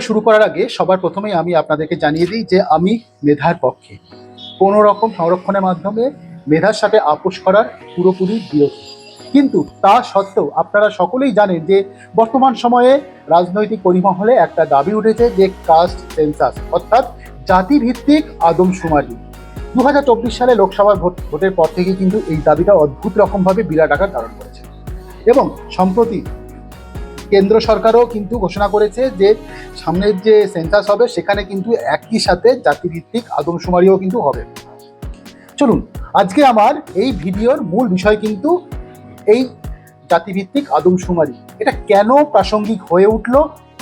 শুরু করার আগে সবার প্রথমেই আমি আপনাদেরকে জানিয়ে দিই যে আমি মেধার পক্ষে। কোনো রকম সংরক্ষণের মাধ্যমে মেধার সাথে আপোষ করার পুরোপুরি বিরোধী। কিন্তু তা সত্ত্বেও আপনারা সকলেই জানেন যে বর্তমান সময়ে রাজনৈতিক পরিমহলে একটা দাবি উঠেছে যে কাস্ট সেন্সাস অর্থাৎ জাতিভিত্তিক আদমশুমারি। দু হাজার চব্বিশ সালে লোকসভা ভোট, ভোটের পর থেকে কিন্তু এই দাবিটা অদ্ভুত রকমভাবে বিরাট আকার ধারণ করেছে। এবং সম্প্রতি কেন্দ্র সরকারও কিন্তু ঘোষণা করেছে যে সামনের যে সেন্সাস হবে, সেখানে কিন্তু একই সাথে জাতিভিত্তিক আদমশুমারিও কিন্তু হবে। চলুন, আজকে আমার এই ভিডিওর মূল বিষয় কিন্তু এই জাতিভিত্তিক আদমশুমারি। এটা কেন প্রাসঙ্গিক হয়ে উঠল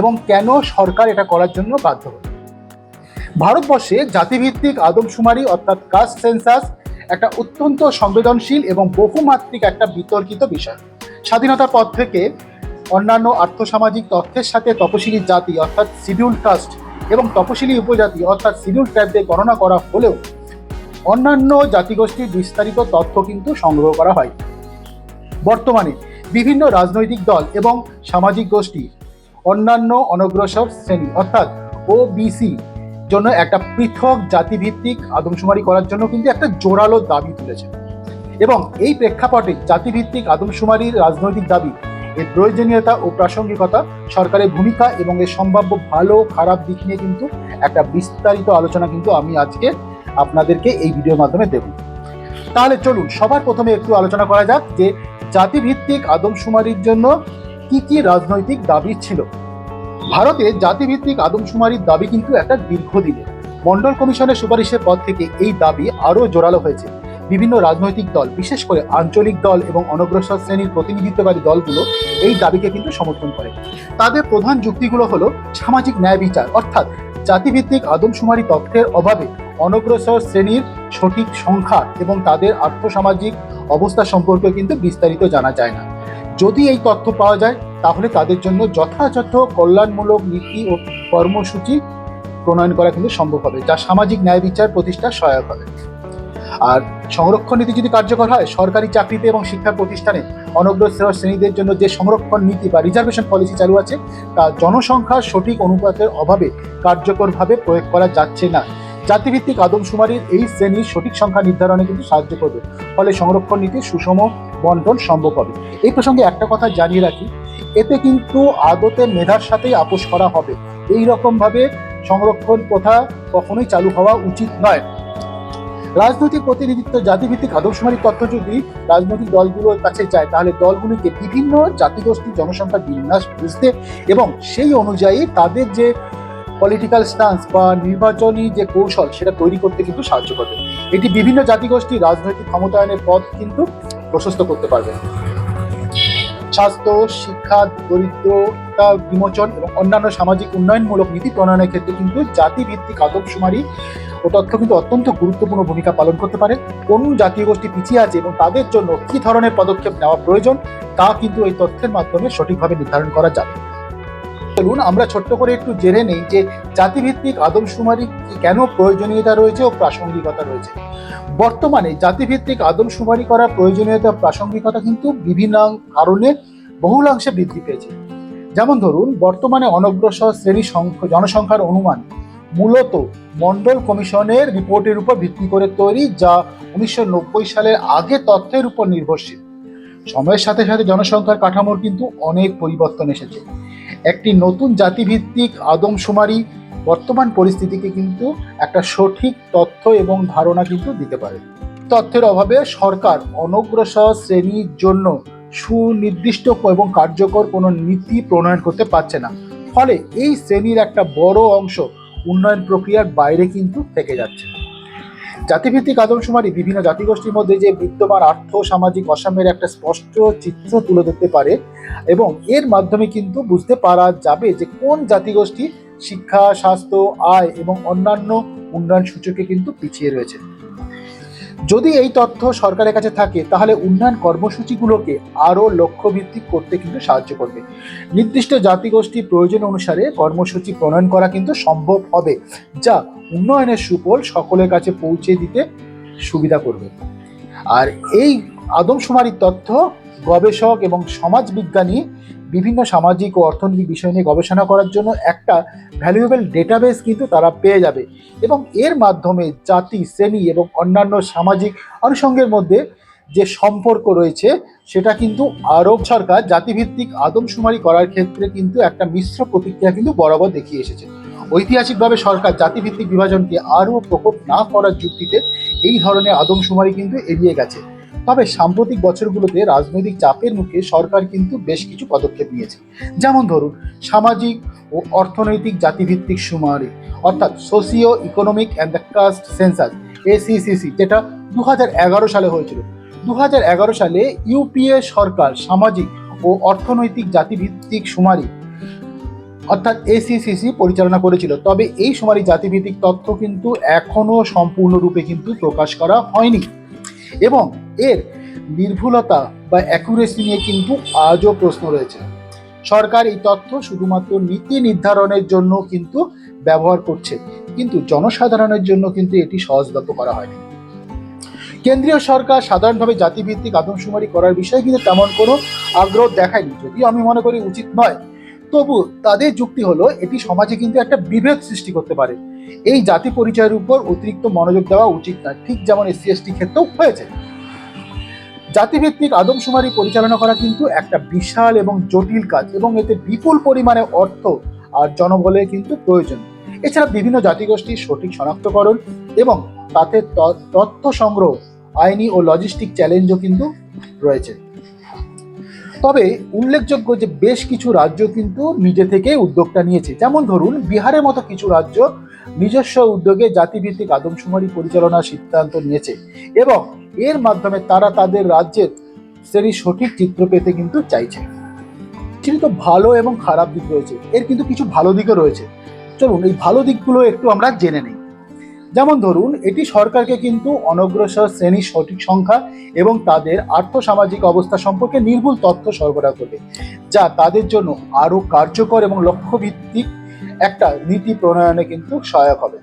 এবং কেন সরকার এটা করার জন্য বাধ্য হলো? ভারতবর্ষে জাতিভিত্তিক আদমশুমারি অর্থাৎ কাস্ট সেন্সাস একটা অত্যন্ত সংবেদনশীল এবং বহুমাত্রিক একটা বিতর্কিত বিষয়। স্বাধীনতার পর থেকে অন্যান্য আর্থসামাজিক তথ্যের সাথে তপশিলি জাতি অর্থাৎ শিডিউল কাস্ট এবং তপশিলি উপজাতি অর্থাৎ শিডিউল ট্রাইবদের গণনা করা হলেও অন্যান্য জাতিগোষ্ঠীর বিস্তারিত তথ্য কিন্তু সংগ্রহ করা হয় বর্তমানে বিভিন্ন রাজনৈতিক দল এবং সামাজিক গোষ্ঠী, অন্যান্য অনগ্রসর শ্রেণি অর্থাৎ ওবিসি জন্য একটা পৃথক জাতিভিত্তিক আদমশুমারি করার জন্য কিন্তু একটা জোরালো দাবি তুলেছে। এবং এই প্রেক্ষাপটে জাতিভিত্তিক আদমশুমারির রাজনৈতিক দাবি এর প্রয়োজনীয়তা ও প্রাসঙ্গিকতা, সরকারের ভূমিকা এবং এর সম্ভাব্য ভালো খারাপ দিক নিয়ে কিন্তু একটা বিস্তারিত আলোচনা কিন্তু আমি আজকে আপনাদেরকে এই ভিডিওর মাধ্যমে দেব। তাহলে চলুন, সবার প্রথমে একটু আলোচনা করা যাক যে জাতিভিত্তিক আদমশুমারির জন্য কি কি রাজনৈতিক দাবি ছিল। ভারতে জাতিভিত্তিক আদমশুমারির দাবি কিন্তু একটা দীর্ঘদিনের। মন্ডল কমিশনের সুপারিশের পর থেকে এই দাবি আরও জোরালো হয়েছে। বিভিন্ন রাজনৈতিক দল, বিশেষ করে আঞ্চলিক দল এবং অনগ্রসর শ্রেণির প্রতিনিধিত্বকারী দলগুলো এই দাবিকে কিন্তু সমর্থন করে। তাদের প্রধান যুক্তিগুলো হলো সামাজিক ন্যায় বিচার, অর্থাৎ জাতিভিত্তিক আদমশুমারি তথ্যের অভাবে অনগ্রসর শ্রেণির সঠিক সংখ্যা এবং তাদের আর্থসামাজিক অবস্থা সম্পর্কে কিন্তু বিস্তারিত জানা যায় না। যদি এই তথ্য পাওয়া যায়, তাহলে তাদের জন্য যথাযথ কল্যাণমূলক নীতি ও কর্মসূচি প্রণয়ন করা কিন্তু সম্ভব হবে, যা সামাজিক ন্যায় বিচার প্রতিষ্ঠার সহায়ক হবে। আর সংরক্ষণ নীতি যদি কার্যকর হয়, সরকারি চাকরিতে এবং শিক্ষা প্রতিষ্ঠানে অনগ্রসর শ্রেণীদের জন্য যে সংরক্ষণ নীতি বা রিজার্ভেশন পলিসি চালু আছে, তা জনসংখ্যার সঠিক অনুপাতের অভাবে কার্যকরভাবে প্রয়োগ করা যাচ্ছে না। জাতিভিত্তিক আদমশুমারির এই শ্রেণির সঠিক সংখ্যা নির্ধারণে কিন্তু সাহায্য করবে। ফলে সংরক্ষণ নীতির সুষম বন্টন সম্ভব হবে। এই প্রসঙ্গে একটা কথা জানিয়ে রাখি, এতে কিন্তু আদতে মেধার সাথেই আপোষ করা হবে। এই রকমভাবে সংরক্ষণ প্রথা কখনোই চালু হওয়া উচিত নয়। রাজনৈতিক প্রতিনিধিত্ব, জাতিভিত্তিক আদর্শমারী তথ্য যদি রাজনৈতিক দলগুলোর কাছে যায়, তাহলে দলগুলিকে বিভিন্ন জাতিগোষ্ঠী জনসংখ্যার বিন্যাস বুঝতে এবং সেই অনুযায়ী তাদের যে পলিটিক্যাল স্টান্স বা নির্বাচনী যে কৌশল, সেটা তৈরি করতে কিন্তু সাহায্য করবে। এটি বিভিন্ন জাতিগোষ্ঠী রাজনৈতিক ক্ষমতায়নের পথ কিন্তু প্রশস্ত করতে পারবে। স্বাস্থ্য, শিক্ষা, দরিদ্রতা বিমোচন এবং অন্যান্য সামাজিক উন্নয়নমূলক নীতি প্রণয়নের ক্ষেত্রে কিন্তু জাতিভিত্তিক আদবশুমারি ও তথ্য কিন্তু অত্যন্ত গুরুত্বপূর্ণ ভূমিকা পালন করতে পারে। কোন জাতীয় গোষ্ঠী পিছিয়ে আছে এবং তাদের জন্য কী ধরনের পদক্ষেপ নেওয়া প্রয়োজন, তা কিন্তু এই তথ্যের মাধ্যমে সঠিকভাবে নির্ধারণ করা যাবে। চলুন, আমরা ছোট্ট করে একটু জেনে নেই যে জাতিভিত্তিক আদমশুমারি কেন প্রয়োজনীয়তা রয়েছে ও প্রাসঙ্গিকতা রয়েছে। বর্তমানে জাতিভিত্তিক আদমশুমারি করার প্রয়োজনীয়তা প্রাসঙ্গিকতা কিন্তু বিভিন্ন কারণে বহুলাংশে বৃদ্ধি পেয়েছে। যেমন ধরুন, বর্তমানে অনগ্রসর শ্রেণি সংখ্য জনসংখ্যার অনুমান মূলত মন্ডল কমিশনের রিপোর্টের উপর ভিত্তি করে তৈরি, যা উনিশশো নব্বই সালের আগে তথ্যের উপর নির্ভরশীল। সময়ের সাথে সাথে জনসংখ্যার কাঠামোর কিন্তু অনেক পরিবর্তন এসেছে। একটি নতুন জাতিভিত্তিক আদমশুমারি বর্তমান পরিস্থিতিকে কিন্তু একটা সঠিক তথ্য এবং ধারণা কিন্তু দিতে পারে। তথ্যের অভাবে সরকার অনগ্রসর শ্রেণির জন্য সুনির্দিষ্ট এবং কার্যকর কোনো নীতি প্রণয়ন করতে পারছে না। ফলে এই শ্রেণির একটা বড় অংশ উন্নয়ন প্রক্রিয়ার বাইরে কিন্তু থেকে যাচ্ছে। জাতিভিত্তিক আদমশুমারি, বিভিন্ন জাতিগোষ্ঠীর মধ্যে যে বিদ্যমান আর্থ, সামাজিক অসাম্যের একটা স্পষ্ট চিত্র তুলে ধরতে পারে এবং এর মাধ্যমে কিন্তু বুঝতে পারা যাবে যে কোন জাতিগোষ্ঠী শিক্ষা, স্বাস্থ্য, আয় এবং অন্যান্য উন্নয়ন সূচকে কিন্তু পিছিয়ে রয়েছে। যদি এই তথ্য সরকারের কাছে থাকে, তাহলে উন্নয়ন কর্মসূচিগুলোকে আরও লক্ষ্যভিত্তিক করতে কিন্তু সাহায্য করবে। নির্দিষ্ট জাতিগোষ্ঠী প্রয়োজন অনুসারে কর্মসূচি প্রণয়ন করা কিন্তু সম্ভব হবে, যা উন্নয়নের সুফল সকলের কাছে পৌঁছে দিতে সুবিধা করবে। আর এই আদমশুমারির তথ্য গবেষক এবং সমাজবিজ্ঞানী বিভিন্ন সামাজিক ও অর্থনৈতিক বিষয় নিয়ে গবেষণা করার জন্য একটা ভ্যালুয়েবল ডেটাবেস কিন্তু তারা পেয়ে যাবে। এবং এর মাধ্যমে জাতি, শ্রেণি এবং অন্যান্য সামাজিক অনুষঙ্গের মধ্যে যে সম্পর্ক রয়েছে, সেটা কিন্তু আরব সরকার জাতিভিত্তিক আদমশুমারি করার ক্ষেত্রে কিন্তু একটা মিশ্র প্রতিক্রিয়া কিন্তু বরাবর দেখিয়ে এসেছে। ঐতিহাসিকভাবে সরকার জাতিভিত্তিক বিভাজনকে আরও প্রকোপ না করার যুক্তিতে এই ধরনের আদমশুমারি কিন্তু এড়িয়ে গেছে। তবে সাম্প্রতিক বছরগুলোতে রাজনৈতিক চাপের মুখে সরকার কিন্তু বেশ কিছু পদক্ষেপ নিয়েছে। যেমন ধরুন, সামাজিক ও অর্থনৈতিক জাতিভিত্তিক সুমারি অর্থাৎ socio economic and the caste census S E C C যেটা দু হাজার এগারো সালে হয়েছিল। দু হাজার এগারো সালে ইউপিএ সরকার সামাজিক ও অর্থনৈতিক জাতিভিত্তিক সুমারি অর্থাৎ এসিসিসি পরিচালনা করেছিল। তবে এই সুমারি জাতিভিত্তিক তথ্য কিন্তু এখনও সম্পূর্ণরূপে কিন্তু প্রকাশ করা হয়নি। এবং এর নির্ভুলতা বা অ্যাকুরেসি নিয়ে কিন্তু আজও প্রশ্ন রয়েছে। সরকার এই তথ্য শুধুমাত্র নীতি নির্ধারণের জন্য কিন্তু ব্যবহার করছে, কিন্তু জনসাধারণের জন্য কিন্তু এটি সহজলভ্য করা হয়নি। কেন্দ্রীয় সরকার সাধারণভাবে জাতিভিত্তিক আদমশুমারি করার বিষয়ে কিন্তু তেমন কোনো আগ্রহ দেখায়নি, যদিও আমি মনে করি উচিত নয়। তবু তাদের যুক্তি হলো, এটি সমাজে কিন্তু একটা বিভেদ সৃষ্টি করতে পারে। এই জাতি পরিচয়ের উপর অতিরিক্ত মনোযোগ দেওয়া উচিত না ঠিক যেমন এসসি এসটি ক্ষেত্রেও হয়েছে। জাতিভিত্তিক আদমশুমারি পরিচালনা করা কিন্তু একটা বিশাল এবং জটিল কাজ এবং এতে বিপুল পরিমাণে অর্থ আর জনবলের কিন্তু প্রয়োজন। এছাড়া বিভিন্ন জাতিগোষ্ঠীর সঠিক শনাক্তকরণ এবং তাতে তথ্য সংগ্রহ, আইনি ও লজিস্টিক চ্যালেঞ্জও কিন্তু রয়েছে। তবে উল্লেখযোগ্য যে বেশ কিছু রাজ্য কিন্তু নিজে থেকে উদ্যোগটা নিয়েছে। যেমন ধরুন, বিহারের মতো কিছু রাজ্য নিজস্ব উদ্যোগে জাতিভিত্তিক আদমশুমারি পরিচালনার সিদ্ধান্ত নিয়েছে এবং এর মাধ্যমে তারা তাদের রাজ্যের শ্রেণির সঠিক চিত্র পেতে কিন্তু চাইছে। কিন্তু ভালো এবং খারাপ দিক রয়েছে। এর কিন্তু কিছু ভালো দিকও রয়েছে। চলুন, এই ভালো দিকগুলো একটু আমরা জেনে নিই। যেমন ধরুন, এটি সরকারকে কিন্তু অনগ্রসর শ্রেণির সঠিক সংখ্যা এবং তাদের আর্থসামাজিক অবস্থা সম্পর্কে নির্ভুল তথ্য সরবরাহ করবে, যা তাদের জন্য আরও কার্যকর এবং লক্ষ্যভিত্তিক একটা নীতি প্রণয়নে কিন্তু সহায়ক হবে।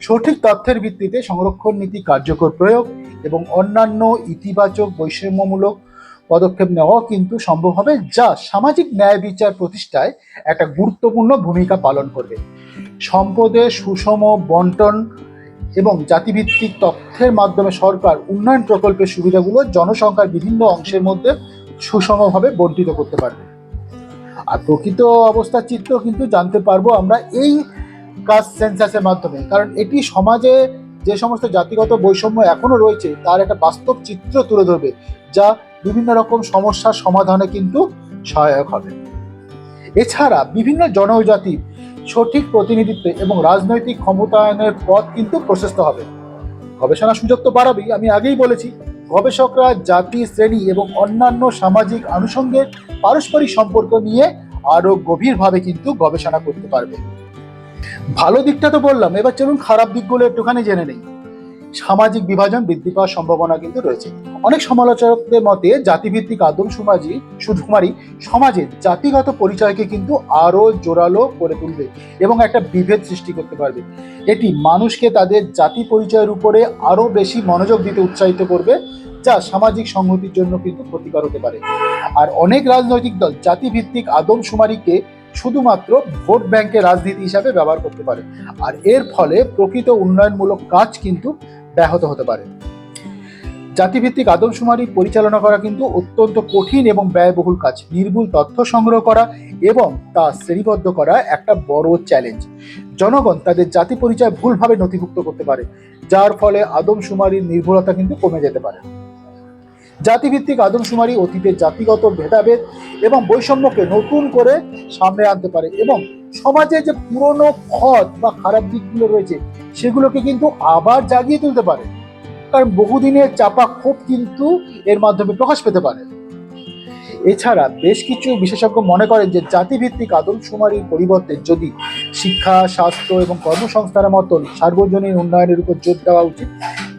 সঠিক তথ্যের ভিত্তিতে সংরক্ষণ নীতি কার্যকর প্রয়োগ এবং অন্যান্য ইতিবাচক বৈষম্যমূলক পদক্ষেপ নেওয়াও কিন্তু সম্ভব হবে, যা সামাজিক ন্যায় বিচার প্রতিষ্ঠায় একটা গুরুত্বপূর্ণ ভূমিকা পালন করবে। সম্পদের সুষম বন্টন এবং জাতিভিত্তিক তথ্যের মাধ্যমে সরকার উন্নয়ন প্রকল্পের সুবিধাগুলো জনসংখ্যার বিভিন্ন অংশের মধ্যে সুষমভাবে বন্টিত করতে পারবে। আর প্রকৃত অবস্থার চিত্র কিন্তু জানতে পারব আমরা এই কাস্ট সেন্সাসের মাধ্যমে। কারণ এটি সমাজে যে সমস্ত জাতিগত বৈষম্য এখনও রয়েছে, তার একটা বাস্তব চিত্র তুলে ধরবে, যা বিভিন্ন রকম সমস্যার সমাধানে কিন্তু সহায়ক হবে। এছাড়া বিভিন্ন জনজাতির সঠিক প্রতিনিধিত্ব এবং রাজনৈতিক ক্ষমতায়নের পথ কিন্তু প্রশস্ত হবে। গবেষণার সুযোগ তো বাড়াবেই, আমি আগেই বলেছি গবেষকরা জাতি, শ্রেণি এবং অন্যান্য সামাজিক আনুষঙ্গের পারস্পরিক সম্পর্ক নিয়ে আরও গভীরভাবে কিন্তু গবেষণা করতে পারবে। ভালো দিকটা তো বললাম, এবার চলুন খারাপ দিকগুলো একটুখানি জেনে নেই। সামাজিক বিভাজন বৃদ্ধি পাওয়ার সম্ভাবনা কিন্তু রয়েছে। অনেক সমালোচকদের মতে জাতিভিত্তিক আদম সমাজি সুকুমারী সমাজের জাতিগত পরিচয়কে কিন্তু আরও জোরালো করে তুলবে এবং একটা বিভেদ সৃষ্টি করতে পারবে। এটি মানুষকে তাদের জাতি পরিচয়ের উপরে আরও বেশি মনোযোগ দিতে উৎসাহিত করবে, যা সামাজিক সংহতির জন্য কিন্তু ক্ষতিকর হতে পারে। আর অনেক রাজনৈতিক দল জাতিভিত্তিক আদমশুমারিকে শুধুমাত্র ভোট ব্যাংকের রাজনীতি হিসাবে ব্যবহার করতে পারে। আর এর ফলে প্রকৃত উন্নয়নমূলক কাজ কিন্তু ব্যাহত হতে পারে। জাতিভিত্তিক আদমশুমারি পরিচালনা করা কিন্তু অত্যন্ত কঠিন এবং ব্যয়বহুল কাজ। নির্ভুল তথ্য সংগ্রহ করা এবং তা শ্রেণীবদ্ধ করা একটা বড় চ্যালেঞ্জ জনগণ তাদের জাতি পরিচয় ভুলভাবে নথিভুক্ত করতে পারে, যার ফলে আদমশুমারির নির্ভুলতা কিন্তু কমে যেতে পারে। জাতিভিত্তিক আদমশুমারি অতীতের জাতিগত ভেদাভেদ এবং বৈষম্যকে নতুন করে সামনে আনতে পারে এবং সমাজে যে পুরনো খত বা খারাপ দিকগুলো রয়েছে, সেগুলোকে কিন্তু আবার জাগিয়ে তুলতে পারে। কারণ বহুদিনের চাপা ক্ষোভ কিন্তু এর মাধ্যমে প্রকাশ পেতে পারে। এছাড়া বেশ কিছু বিশেষজ্ঞ মনে করেন যে জাতিভিত্তিক আদমশুমারির পরিবর্তে যদি শিক্ষা, স্বাস্থ্য এবং কর্মসংস্থানের মতন সার্বজনীন উন্নয়নের উপর জোর দেওয়া উচিত,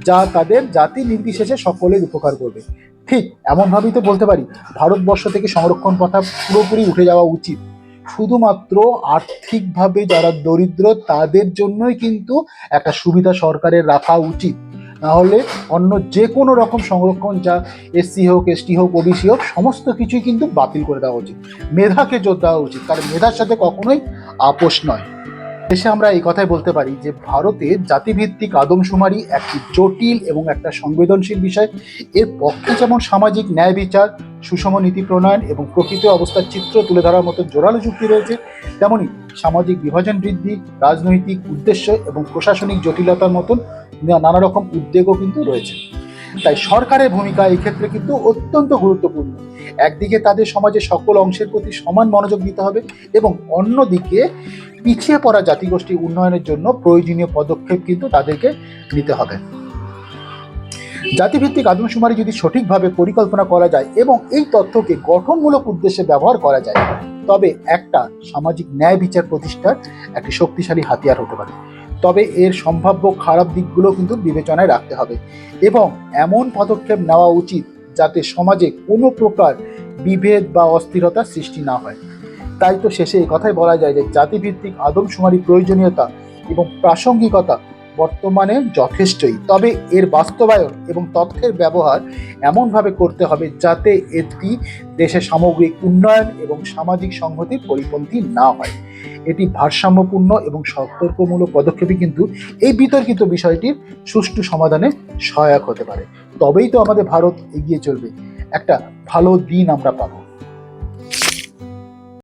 যা তাদের জাতি নির্বিশেষে সকলের উপকার করবে। ঠিক এমনভাবেই তো বলতে পারি, ভারতবর্ষ থেকে সংরক্ষণ কথা পুরোপুরি উঠে যাওয়া উচিত। শুধুমাত্র আর্থিকভাবে যারা দরিদ্র, তাদের জন্যই কিন্তু একটা সুবিধা সরকারের রাখা উচিত। নাহলে অন্য যে কোনো রকম সংরক্ষণ যা এসসি হোক এসটি হোক ওবিসি হোক, সমস্ত কিছুই কিন্তু বাতিল করে দেওয়া উচিত। মেধাকে জোর দেওয়া উচিত, কারণ মেধার সাথে কখনোই আপোষ নয়। শেষে আমরা এই কথাই বলতে পারি যে ভারতে জাতিভিত্তিক আদমশুমারি একটি জটিল এবং একটা সংবেদনশীল বিষয়। এর পক্ষে যেমন সামাজিক ন্যায় বিচার, সুষম নীতি প্রণয়ন এবং প্রকৃত অবস্থার চিত্র তুলে ধরার মতো জোরালো যুক্তি রয়েছে, তেমনি সামাজিক বিভাজন বৃদ্ধি, রাজনৈতিক উদ্দেশ্য এবং প্রশাসনিক জটিলতার মতন নানা রকম উদ্বেগও কিন্তু রয়েছে। তাই সরকারের ভূমিকা এই ক্ষেত্রে কিন্তু অত্যন্ত গুরুত্বপূর্ণ। একদিকে তাদের সমাজের সকল অংশের প্রতি সমান মনোযোগ দিতে হবে এবং অন্যদিকে পিছিয়ে পড়া জাতিগোষ্ঠী উন্নয়নের জন্য প্রয়োজনীয় পদক্ষেপ কিন্তু তাদেরকে নিতে হবে। জাতিভিত্তিক আদমশুমারি যদি সঠিকভাবে পরিকল্পনা করা যায় এবং এই তথ্যকে গঠনমূলক উদ্দেশ্যে ব্যবহার করা যায়, তবে একটা সামাজিক ন্যায় বিচার প্রতিষ্ঠার একটি শক্তিশালী হাতিয়ার হতে পারে। তবে এর সম্ভাব্য খারাপ দিকগুলো কিন্তু বিবেচনায় রাখতে হবে এবং এমন পদক্ষেপ নেওয়া উচিত যাতে সমাজে কোনো প্রকার বিভেদ বা অস্থিরতা সৃষ্টি না হয়। তাই তো শেষে এই কথাই বলা যায় যে জাতিভিত্তিক আদমশুমারি প্রয়োজনীয়তা এবং প্রাসঙ্গিকতা বর্তমানে যথেষ্টই। তবে এর বাস্তবায়ন এবং তথ্যের ব্যবহার এমনভাবে করতে হবে যাতে এটি দেশের সামগ্রিক উন্নয়ন এবং সামাজিক সংহতির পরিপন্থী না হয়। এটি ভারসাম্যপূর্ণ এবং সতর্কমূলক পদক্ষেপই কিন্তু এই বিতর্কিত বিষয়টির সুষ্ঠু সমাধানে সহায়ক হতে পারে। তবেই তো আমাদের ভারত এগিয়ে চলবে। একটা ভালো দিন আমরা পাবো।